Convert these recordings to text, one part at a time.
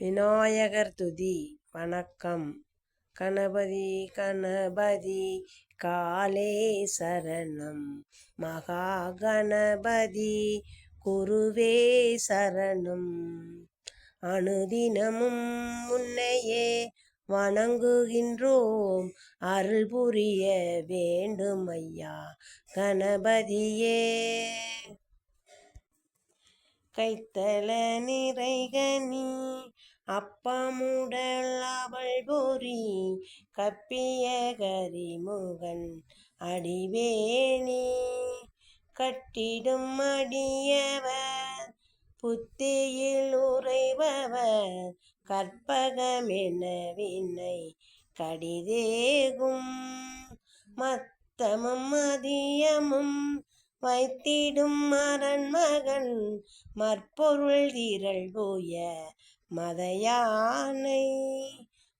விநாயகர் துதி. வணக்கம். கணபதி கணபதி காலே சரணம். மகா கணபதி குருவே சரணம். அனுதினமும் முன்னையே வணங்குகின்றோம். அருள் புரிய வேண்டும் ஐயா கணபதியே கைத்தல நிறைகனி அப்பமுடல் அவள் பொறி கப்பிய கரிமுகன் அடிவேணி. கட்டிடும் அடியவர் புத்தியில் உறைபவர் கற்பகமென வினை கடிதேகும். மத்தமும் மதியமும் வைத்திடும் மரண்மகன் மற்பொருள் திரள் போய மதையானை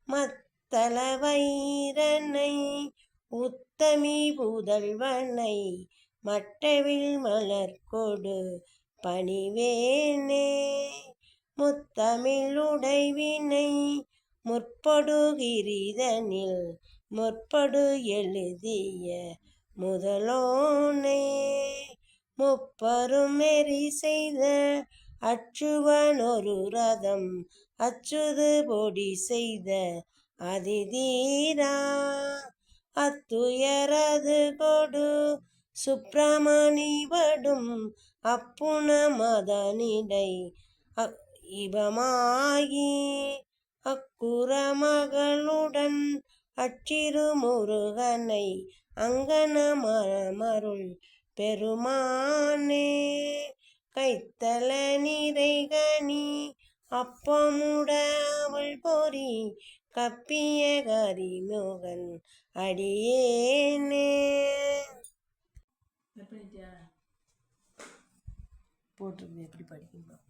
மத்தள வைரனை உத்தமி புதல்வனை மட்டவில் மலர் கொடு பணிவேனே. முத்தமிழ் உடைவினை முற்படுகிரிதனில் முற்படு எழுதிய முதலோனே. முப்பரும் எரி செய்த அச்சுவன் ஒரு ரதம் அச்சுது பொடி செய்த அதிதீரா. அத்துயரது கொடு சுப்பிரமணி வடும் அப்புன மதனிடை இவமாகி அக்குற மகளுடன் அச்சிறு முருகனை அங்கன மரமருள் பெருமானே. கைத்தல நிறைகனி அப்பமுட அவள் பொறி கப்பிய கரிமோகன் அடியேனே. போட்டிருக்கு எப்படி படிக்கணும்?